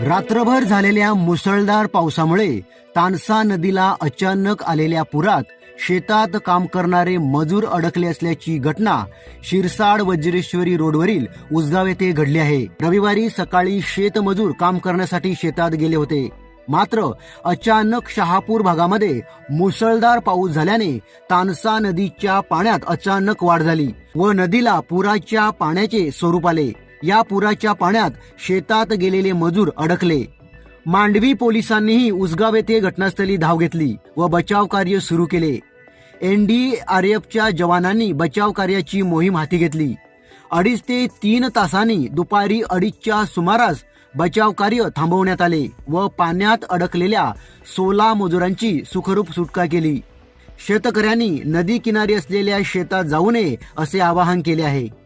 रात्रभर झालेल्या मुसळधार पावसामुळे तानसा नदीला अचानक आलेल्या पुरात शेतात काम करणारे मजूर अडकले असल्याची घटना शिरसाड वज्रेश्वरी रोडवरील उजगाव येथे घडली आहे. रविवारी सकाळी शेतमजूर काम करण्यासाठी शेतात गेले होते. मात्र अचानक शहापूर भागामध्ये मुसळधार पाऊस झाल्याने तानसा नदीच्या पाण्यात अचानक वाढ झाली व नदीला पुराच्या पाण्याचे स्वरूप आले. या पुराच्या पाण्यात शेतात गेलेले मजूर अडकले. मांडवी पोलिसांनीही उसगाव येथे घटनास्थळी धाव घेतली व बचाव कार्य सुरू केले. एनडीआरएफच्या जवानांनी बचाव कार्याची मोहीम हाती घेतली. अडीच ते तीन तासांनी दुपारी अडीचच्या सुमारास बचाव कार्य थांबवण्यात आले व पाण्यात अडकलेल्या सोळा मजुरांची सुखरूप सुटका केली. शेतकऱ्यांनी नदी किनारी असलेल्या शेतात जाऊ नये असे आवाहन केले आहे.